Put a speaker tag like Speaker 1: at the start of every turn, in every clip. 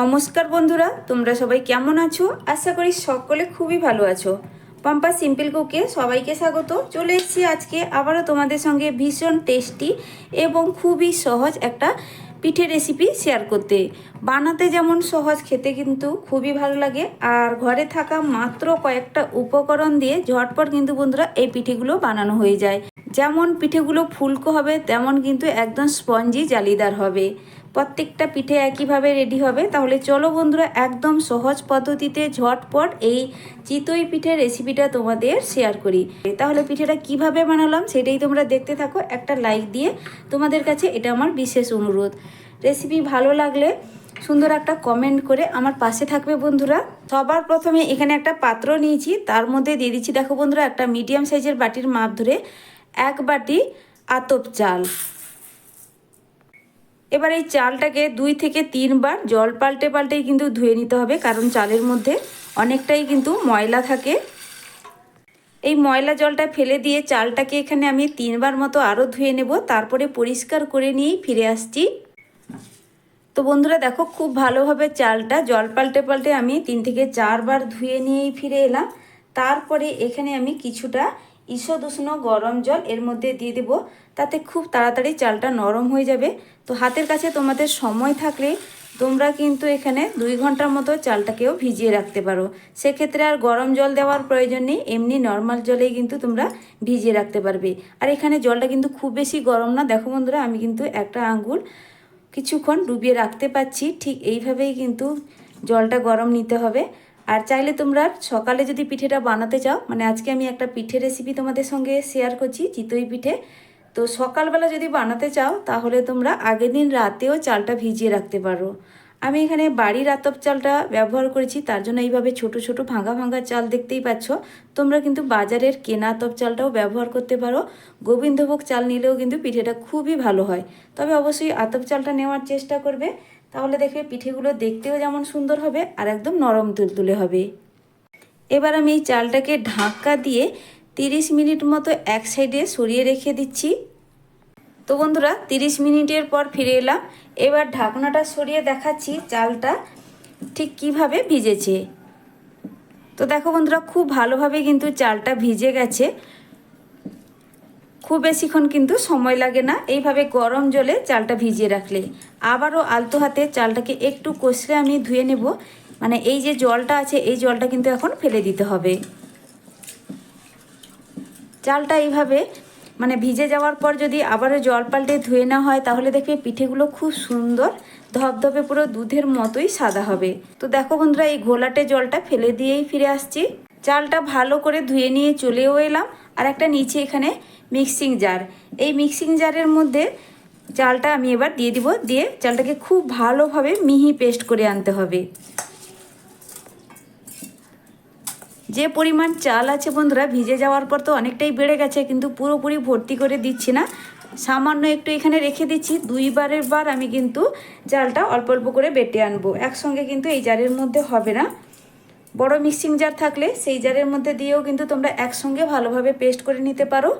Speaker 1: নমস্কার বন্ধুরা, তোমরা সবাই কেমন আছো? আশা করি সকলে খুবই ভালো আছো। পম্পা সিম্পল কুকে সবাইকে স্বাগত। চলে এসেছি আজকে আবারও তোমাদের সঙ্গে ভীষণ টেস্টি এবং খুবই সহজ একটা পিঠে রেসিপি শেয়ার করতে। বানাতে যেমন সহজ, খেতে কিন্তু খুবই ভালো লাগে। আর ঘরে থাকা মাত্র কয়েকটা উপকরণ দিয়ে ঝটপট কিন্তু বন্ধুরা এই পিঠেগুলো বানানো হয়ে যায়। যেমন পিঠেগুলো ফুলকো হবে, তেমন কিন্তু একদম স্পঞ্জি জালিদার হবে। প্রত্যেকটা পিঠে একইভাবে রেডি হবে। তাহলে চলো বন্ধুরা, একদম সহজ পদ্ধতিতে ঝটপট এই চিতই পিঠের রেসিপিটা তোমাদের শেয়ার করি। তাহলে পিঠেটা কীভাবে বানালাম সেটাই তোমরা দেখতে থাকো, একটা লাইক দিয়ে তোমাদের কাছে এটা আমার বিশেষ অনুরোধ। রেসিপি ভালো লাগলে সুন্দর একটা কমেন্ট করে আমার পাশে থাকবে বন্ধুরা। সবার প্রথমে এখানে একটা পাত্র নিয়েছি, তার মধ্যে দিয়ে দিচ্ছি, দেখো বন্ধুরা, একটা মিডিয়াম সাইজের বাটির মাপ ধরে এক বাটি আতপ চাল। এবার এই চালটাকে দুই থেকে তিনবার জল পাল্টে পাল্টেই কিন্তু ধুয়ে নিতে হবে, কারণ চালের মধ্যে অনেকটাই কিন্তু ময়লা থাকে। এই ময়লা জলটা ফেলে দিয়ে চালটাকে এখানে আমি তিনবার মতো আরও ধুয়ে নেব, তারপরে পরিষ্কার করে নিয়েই ফিরে আসছি। তো বন্ধুরা, দেখো খুব ভালোভাবে চালটা জল পাল্টে পাল্টে আমি তিন থেকে চারবার ধুয়ে নিয়েই ফিরে এলাম। তারপরে এখানে আমি কিছুটা ঈষদ উষ্ণ গরম জল এর মধ্যে দিয়ে দেব। তাতে খুব তাড়াতাড়ি চালটা নরম হয়ে যাবে। তো হাতের কাছে তোমাদের সময় থাকলে তোমরা কিন্তু এখানে দুই ঘণ্টার মতো চালটাকেও ভিজিয়ে রাখতে পারো। সেক্ষেত্রে আর গরম জল দেওয়ার প্রয়োজন নেই, এমনি নর্মাল জলেই কিন্তু তোমরা ভিজিয়ে রাখতে পারবে। আর এখানে জলটা কিন্তু খুব বেশি গরম না। দেখো বন্ধুরা, আমি কিন্তু একটা আঙ্গুল কিছুক্ষণ ডুবিয়ে রাখতে পাচ্ছি ঠিক এইভাবেই কিন্তু জলটা গরম নিতে হবে। আর চাইলে তোমরা সকালে যদি পিঠেটা বানাতে চাও মানে আজকে আমি একটা পিঠে রেসিপি তোমাদের সঙ্গে শেয়ার করছি, চিতই পিঠে। তো সকালবেলা যদি বানাতে চাও, তাহলে তোমরা আগের দিন রাতেও চালটা ভিজিয়ে রাখতে পারো। আমি এখানে বাড়ির আতপ চালটা ব্যবহার করেছি, তার জন্য এইভাবে ছোট ছোট, ভাঙা ভাঙা চাল দেখতেই পাচ্ছ। তোমরা কিন্তু বাজারের কেনা আতপ চালটাও ব্যবহার করতে পারো। গোবিন্দভোগ চাল নিলেও কিন্তু পিঠেটা খুবই ভালো হয়। তবে অবশ্যই আতপ চালটা নেওয়ার চেষ্টা করবে। তাহলে দেখবে পিঠেগুলো দেখতেও যেমন সুন্দর হবে আর একদম নরম তুলতুলে হবে। এবার আমি এই চালটাকে ঢাকা দিয়ে তিরিশ মিনিট মতো এক সাইডে সরিয়ে রেখে দিচ্ছি। তো বন্ধুরা, তিরিশ মিনিটের পর ফিরে এলাম। এবার ঢাকনাটা সরিয়ে দেখাচ্ছি চালটা ঠিক কীভাবে ভিজেছে। তো দেখো বন্ধুরা, খুব ভালোভাবে কিন্তু চালটা ভিজে গেছে। খুব বেশিক্ষণ কিন্তু সময় লাগে না এইভাবে গরম জলে চালটা ভিজিয়ে রাখলে। আবারও আলতো হাতে চালটাকে একটু কষলে আমি ধুয়ে নেব। মানে এই যে জলটা আছে, এই জলটা কিন্তু এখন ফেলে দিতে হবে। চালটা এইভাবে মানে ভিজে যাওয়ার পর যদি আবারও জল পাল্টে ধুয়ে না হয়, তাহলে দেখবে পিঠেগুলো খুব সুন্দর ধপধপে পুরো দুধের মতোই সাদা হবে। তো দেখো বন্ধুরা, এই ঘোলাটে জলটা ফেলে দিয়েই ফিরে আসছি। চালটা ভালো করে ধুয়ে নিয়ে চলেও এলাম। আর একটা নিচে এখানে মিক্সিং জার। এই মিক্সিং জারের মধ্যে চালটা আমি এবার দিয়ে দিব। দিয়ে চালটাকে খুব ভালোভাবে মিহি পেস্ট করে আনতে হবে। যে পরিমাণ চাল আছে বন্ধুরা, ভিজে যাওয়ার পর তো অনেকটাই বেড়ে গেছে, কিন্তু পুরোপুরি ভর্তি করে দিচ্ছি না। সামান্য একটু এখানে রেখে দিচ্ছি, দুইবারের বার আমি কিন্তু চালটা অল্প অল্প করে বেটে আনব। একসঙ্গে কিন্তু এই জারের মধ্যে হবে না। বড় মিক্সিং জার থাকলে সেই জারের মধ্যে দিয়েও কিন্তু তোমরা একসঙ্গে ভালোভাবে পেস্ট করে নিতে পারো।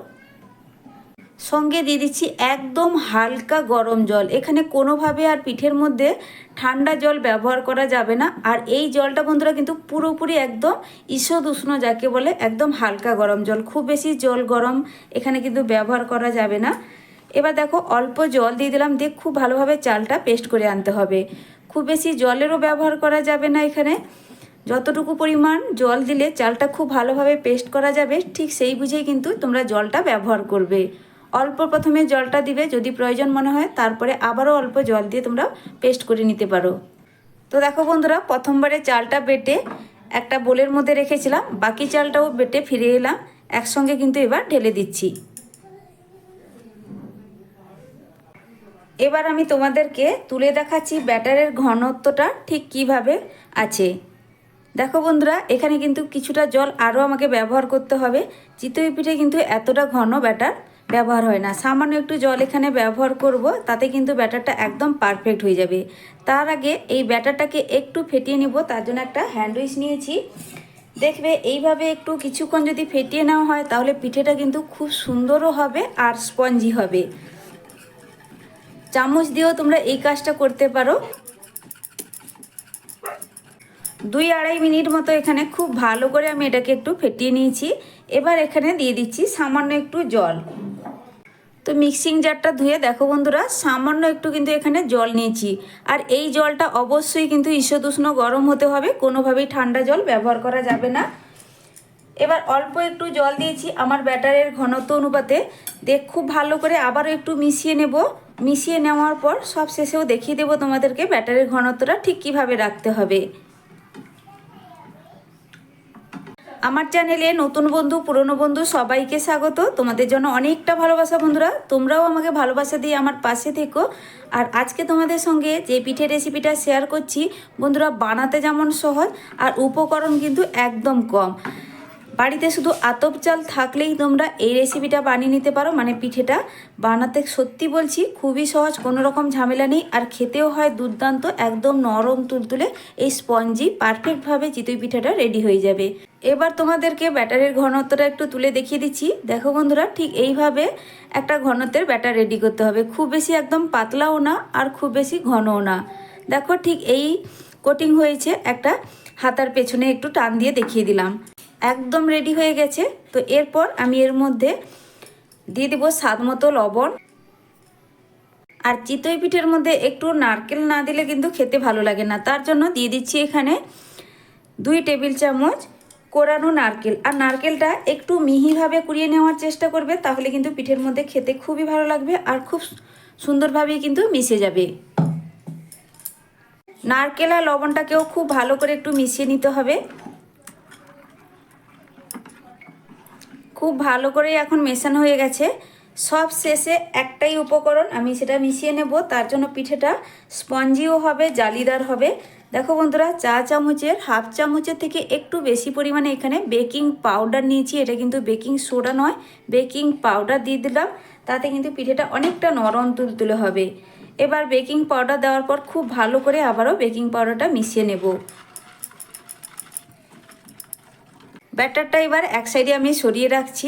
Speaker 1: সঙ্গে দিয়ে দিচ্ছি একদম হালকা গরম জল। এখানে কোনোভাবে আর পিঠের মধ্যে ঠান্ডা জল ব্যবহার করা যাবে না। আর এই জলটা বন্ধুরা কিন্তু পুরোপুরি একদম ঈষদ উষ্ণ যাকে বলে একদম হালকা গরম জল। খুব বেশি জল গরম এখানে কিন্তু ব্যবহার করা যাবে না। এবার দেখো অল্প জল দিয়ে দিলাম দিয়ে খুব ভালোভাবে চালটা পেস্ট করে আনতে হবে। খুব বেশি জলেরও ব্যবহার করা যাবে না এখানে। যতটুকু পরিমাণ জল দিলে চালটা খুব ভালোভাবে পেস্ট করা যাবে, ঠিক সেই বুঝেই কিন্তু তোমরা জলটা ব্যবহার করবে। অল্প প্রথমে জলটা দিবে, যদি প্রয়োজন মনে হয়, তারপরে আবারও অল্প জল দিয়ে তোমরা পেস্ট করে নিতে পারো। তো দেখো বন্ধুরা, প্রথমবারে চালটা বেটে একটা বোলের মধ্যে রেখেছিলাম, বাকি চালটাও বেটে ফিরে এলাম, একসঙ্গে কিন্তু এবার ঢেলে দিচ্ছি। এবার আমি তোমাদেরকে তুলে দেখাচ্ছি ব্যাটারের ঘনত্বটা ঠিক কীভাবে আছে। দেখো বন্ধুরা, এখানে কিন্তু কিছুটা জল আরও আমাকে ব্যবহার করতে হবে, চিতই পিঠে কিন্তু এতটা ঘন ব্যাটার ব্যবহার হয় না। সামান্য একটু জল এখানে ব্যবহার করব, তাতে কিন্তু ব্যাটারটা একদম পারফেক্ট হয়ে যাবে। তার আগে এই ব্যাটারটাকে একটু ফেটিয়ে নিব, তার জন্য একটা হ্যান্ডউইচ নিয়েছি। দেখবে এইভাবে একটু কিছুক্ষণ যদি ফেটিয়ে নেওয়া হয়, তাহলে পিঠেটা কিন্তু খুব সুন্দরও হবে আর স্পঞ্জি হবে। চামচ দিয়েও তোমরা এই কাজটা করতে পারো। দুই আড়াই মিনিট মতো এখানে খুব ভালো করে আমি এটাকে একটু ফেটিয়ে নিয়েছি। এবার এখানে দিয়ে দিচ্ছি সামান্য একটু জল। তো মিক্সিং জারটা ধুয়ে দেখো বন্ধুরা, সামান্য একটু কিন্তু এখানে জল নিয়েছি। আর এই জলটা অবশ্যই কিন্তু ঈষদুষ্ণ গরম হতে হবে, কোনোভাবেই ঠান্ডা জল ব্যবহার করা যাবে না। এবার অল্প একটু জল দিয়েছি আমার ব্যাটারের ঘনত্ব অনুপাতে। দেখ, খুব ভালো করে আবারও একটু মিশিয়ে নেব। মিশিয়ে নেওয়ার পর সব শেষেও দেখিয়ে দেবো তোমাদেরকে ব্যাটারের ঘনত্বটা ঠিক কীভাবে রাখতে হবে। আমার চ্যানেলে নতুন বন্ধু, পুরনো বন্ধু সবাইকে স্বাগত। তোমাদের জন্য অনেকটা ভালোবাসা বন্ধুরা। তোমরাও আমাকে ভালোবাসা দিয়ে আমার পাশে থেকো। আর আজকে তোমাদের সঙ্গে যে পিঠে রেসিপিটা শেয়ার করছি, বন্ধুরা বানাতে যেমন সহজ, আর উপকরণ কিন্তু একদম কম। বাড়িতে শুধু আতপ চাল থাকলেই তোমরা এই রেসিপিটা বানিয়ে নিতে পারো মানে পিঠেটা। বানাতে সত্যি বলছি, খুবই সহজ, কোনো রকম ঝামেলা নেই। আর খেতেও হয় দুর্দান্ত, একদম নরম তুলতুলে, এই স্পঞ্জি পারফেক্টভাবে চিতই পিঠাটা রেডি হয়ে যাবে। এবার তোমাদেরকে ব্যাটারের ঘনত্বটা একটু তুলে দেখিয়ে দিচ্ছি। দেখো বন্ধুরা, ঠিক এইভাবে একটা ঘনত্বের ব্যাটার রেডি করতে হবে। খুব বেশি একদম পাতলাও না, আর খুব বেশি ঘনও না। দেখো ঠিক এই কোটিং হয়েছে, একটা হাতার পেছনে একটু টান দিয়ে দেখিয়ে দিলাম। একদম রেডি হয়ে গেছে। তো এরপর আমি এর মধ্যে দিয়ে দেবো স্বাদ মতো লবণ। আর চিতই পিঠের মধ্যে একটু নারকেল না দিলে কিন্তু খেতে ভালো লাগে না। তার জন্য দিয়ে দিচ্ছি এখানে দুই টেবিল চামচ কোরানো নারকেল। আর নারকেলটা একটু মিহিভাবে কুড়িয়ে নেওয়ার চেষ্টা করবে, তাহলে কিন্তু পিঠের মধ্যে খেতে খুবই ভালো লাগবে আর খুব সুন্দরভাবেই কিন্তু মিশে যাবে। নারকেল আর লবণটাকেও খুব ভালো করে একটু মিশিয়ে নিতে হবে। খুব ভালো করে এখন মেশানো হয়ে গেছে। সব শেষে একটাই উপকরণ, আমি সেটা মিশিয়ে নেব। তার জন্য পিঠেটা স্পঞ্জিও হবে, জালিদার হবে। দেখো বন্ধুরা, চা চামচের হাফ চামচের থেকে একটু বেশি পরিমাণে এখানে বেকিং পাউডার নিয়েছি। এটা কিন্তু বেকিং সোডা নয়, বেকিং পাউডার দিয়ে দিলাম। তাতে কিন্তু পিঠেটা অনেকটা নরম তুলতুলে হবে। এবার বেকিং পাউডার দেওয়ার পর খুব ভালো করে আবারও বেকিং পাউডারটা মিশিয়ে নেব। ব্যাটারটা এবার এক সাইডে আমি সরিয়ে রাখছি।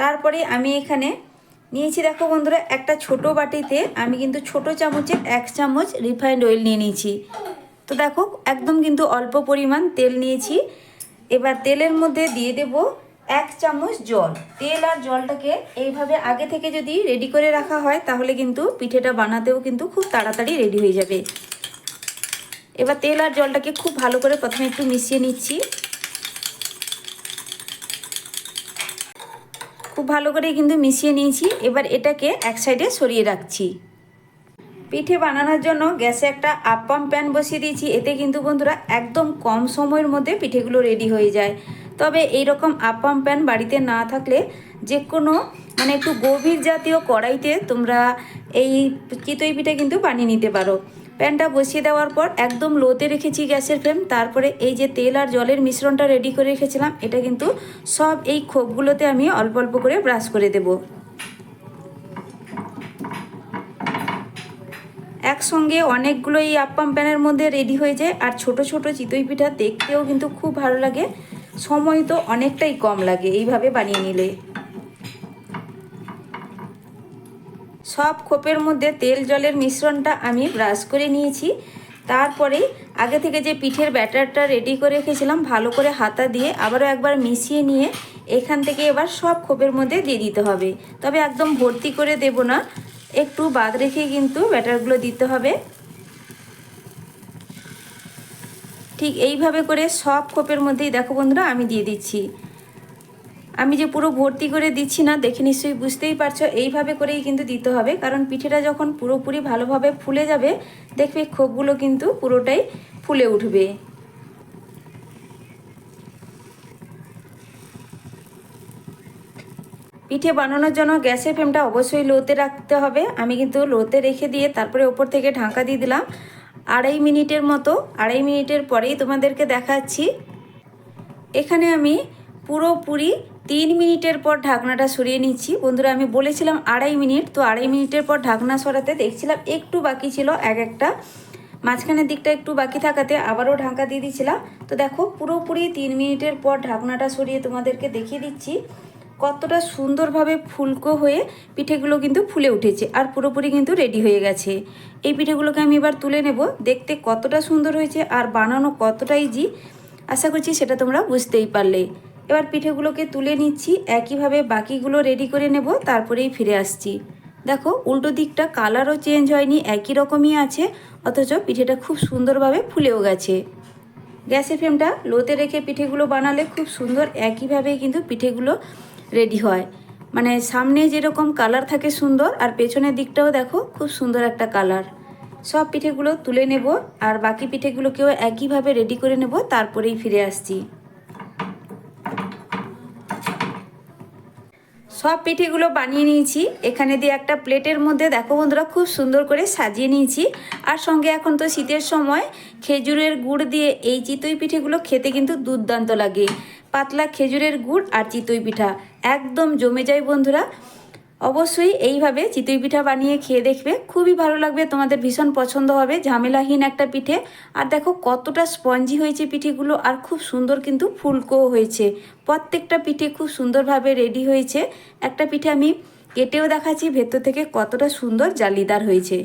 Speaker 1: তারপরে আমি এখানে নিয়েছি, দেখো বন্ধুরা, একটা ছোট বাটিতে আমি কিন্তু ছোট চামচের এক চামচ রিফাইন্ড অয়েল নিয়ে নিয়েছি। তো দেখো, একদম কিন্তু অল্প পরিমাণ তেল নিয়েছি। এবার তেলের মধ্যে দিয়ে দেব এক চামচ জল। তেল আর জলটাকে এইভাবে আগে থেকে যদি রেডি করে রাখা হয়, তাহলে কিন্তু পিঠেটা বানাতেও কিন্তু খুব তাড়াতাড়ি রেডি হয়ে যাবে। এবার তেল আর জলটাকে খুব ভালো করে প্রথমে একটু মিশিয়ে নিচ্ছি। খুব ভালো করে কিন্তু মিশিয়ে নিয়েছি। এবার এটাকে এক সাইডে সরিয়ে রাখছি। পিঠে বানানোর জন্য গ্যাসে একটা আপ্পাম প্যান বসিয়ে দিয়েছি। এতে কিন্তু বন্ধুরা একদম কম সময়ের মধ্যে পিঠেগুলো রেডি হয়ে যায়। তবে এই রকম আপ্পাম প্যান বাড়িতে না থাকলে যে কোনো মানে একটু গভীর জাতীয় কড়াইতে তোমরা এই চিতই পিঠে কিন্তু বানিয়ে নিতে পারো। প্যানটা বসিয়ে দেওয়ার পর একদম লোতে রেখেছি গ্যাসের ফ্লেম, তারপরে এই যে তেল আর জলের মিশ্রণটা রেডি করে রেখেছিলাম, এটা কিন্তু সব এই খোপগুলোতে আমি অল্প অল্প করে ব্রাশ করে দেব। একসঙ্গে অনেকগুলো এই আপ্পাম প্যানের মধ্যে রেডি হয়ে যায়, আর ছোট ছোট চিতই পিঠা দেখতেও কিন্তু খুব ভালো লাগে। সময় তো অনেকটাই কম লাগে এইভাবে বানিয়ে নিলে। সব খোপের মধ্যে তেল জলের মিশ্রণটা আমি ব্রাশ করে নিয়েছি। তারপরে আগে থেকে যে পিঠের ব্যাটারটা রেডি করে রেখেছিলাম, ভালো করে হাতা দিয়ে আবারও একবার মিশিয়ে নিয়ে এখান থেকে এবার সব খোপের মধ্যে দিয়ে দিতে হবে। তবে একদম ভর্তি করে দেব না, একটু বাদ রেখে কিন্তু ব্যাটারগুলো দিতে হবে। ঠিক এইভাবে করে সব খোপের মধ্যেই, দেখো বন্ধুরা, আমি দিয়ে দিচ্ছি। আমি যে পুরো ভর্তি করে দিচ্ছি না, দেখে নিশ্চয়ই বুঝতেই পারছ, এইভাবে করেই কিন্তু দিতে হবে। কারণ পিঠেটা যখন পুরোপুরি ভালোভাবে ফুলে যাবে, দেখবে খোপগুলো কিন্তু পুরোটাই ফুলে উঠবে। পিঠে বানানোর জন্য গ্যাসের ফ্লেমটা অবশ্যই লোতে রাখতে হবে। আমি কিন্তু লোতে রেখে দিয়ে তারপরে ওপর থেকে ঢাকা দিয়ে দিলাম। আড়াই মিনিটের মতো, আড়াই মিনিটের পরেই তোমাদেরকে দেখাচ্ছি। এখানে আমি পুরোপুরি তিন মিনিটের পর ঢাকনাটা সরিয়ে নিচ্ছি। বন্ধুরা, আমি বলেছিলাম আড়াই মিনিট, তো আড়াই মিনিটের পর ঢাকনা সরাতে দেখছিলাম একটু বাকি ছিল এক একটা। মাঝখানের দিকটা একটু বাকি থাকাতে আবারও ঢাকা দিয়ে দিয়েছিলাম। তো দেখো, পুরোপুরি তিন মিনিটের পর ঢাকনাটা সরিয়ে তোমাদেরকে দেখিয়ে দিচ্ছি কতটা সুন্দরভাবে ফুলকো হয়ে পিঠেগুলো কিন্তু ফুলে উঠেছে আর পুরোপুরি কিন্তু রেডি হয়ে গেছে। এই পিঠেগুলোকে আমি এবার তুলে নেব। দেখতে কতটা সুন্দর হয়েছে আর বানানো কতটা ইজি আশা করছি সেটা তোমরা বুঝতেই পারলে। এবার পিঠেগুলোকে তুলে নিচ্ছি, একইভাবে বাকিগুলো রেডি করে নেব, তারপরেই ফিরে আসছি। দেখো, উল্টো দিকটা কালারও চেঞ্জ হয়নি, একই রকমই আছে, অথচ পিঠেটা খুব সুন্দরভাবে ফুলেও গেছে। গ্যাসের ফ্লেমটা লোতে রেখে পিঠেগুলো বানালে খুব সুন্দর, একইভাবেই কিন্তু পিঠেগুলো রেডি হয়। মানে সামনে যেরকম কালার থাকে সুন্দর, আর পেছনের দিকটাও দেখো, খুব সুন্দর একটা কালার সব পিঠেগুলো তুলে নেব, আর বাকি পিঠেগুলোকেও একইভাবে রেডি করে নেব, তারপরেই ফিরে আসছি। সব পিঠেগুলো বানিয়ে নিয়েছি। এখানে দিয়ে একটা প্লেটের মধ্যে, দেখো বন্ধুরা, খুব সুন্দর করে সাজিয়ে নিয়েছি। আর সঙ্গে এখন তো শীতের সময়, খেজুরের গুড় দিয়ে এই চিতই পিঠেগুলো খেতে কিন্তু দুর্দান্ত লাগে। পাতলা খেজুরের গুড় আর চিতই পিঠা, একদম জমে যায় বন্ধুরা। অবশ্যই এইভাবে চিতই পিঠা বানিয়ে খেয়ে দেখবে। খুবই ভালো লাগবে, তোমাদের ভীষণ পছন্দ হবে। ঝামেলাহীন একটা পিঠে। আর দেখো কতটা স্পঞ্জি হয়েছে পিঠেগুলো, আর খুব সুন্দর কিন্তু ফুলকোও হয়েছে। প্রত্যেকটা পিঠে খুব সুন্দরভাবে রেডি হয়েছে। একটা পিঠে আমি কেটেও দেখাচ্ছি, ভেতর থেকে কতটা সুন্দর জালিদার হয়েছে।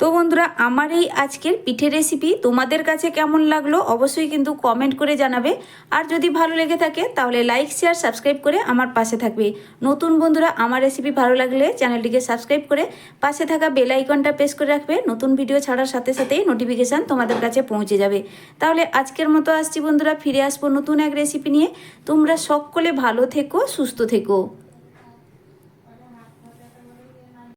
Speaker 1: তো বন্ধুরা, আমার এই আজকের পিঠে রেসিপি তোমাদের কাছে কেমন লাগল অবশ্যই কিন্তু কমেন্ট করে জানাবে। আর যদি ভালো লেগে থাকে, তাহলে লাইক শেয়ার সাবস্ক্রাইব করে আমার পাশে থাকবে। নতুন বন্ধুরা, আমার রেসিপি ভালো লাগলে চ্যানেলটিকে সাবস্ক্রাইব করে পাশে থাকা বেল আইকনটা প্রেস করে রাখবে। নতুন ভিডিও ছাড়ার সাথে সাথেই নোটিফিকেশান তোমাদের কাছে পৌঁছে যাবে। তাহলে আজকের মতো আসছি বন্ধুরা, ফিরে আসব নতুন এক রেসিপি নিয়ে। তোমরা সকলে ভালো থেকো, সুস্থ থেকো।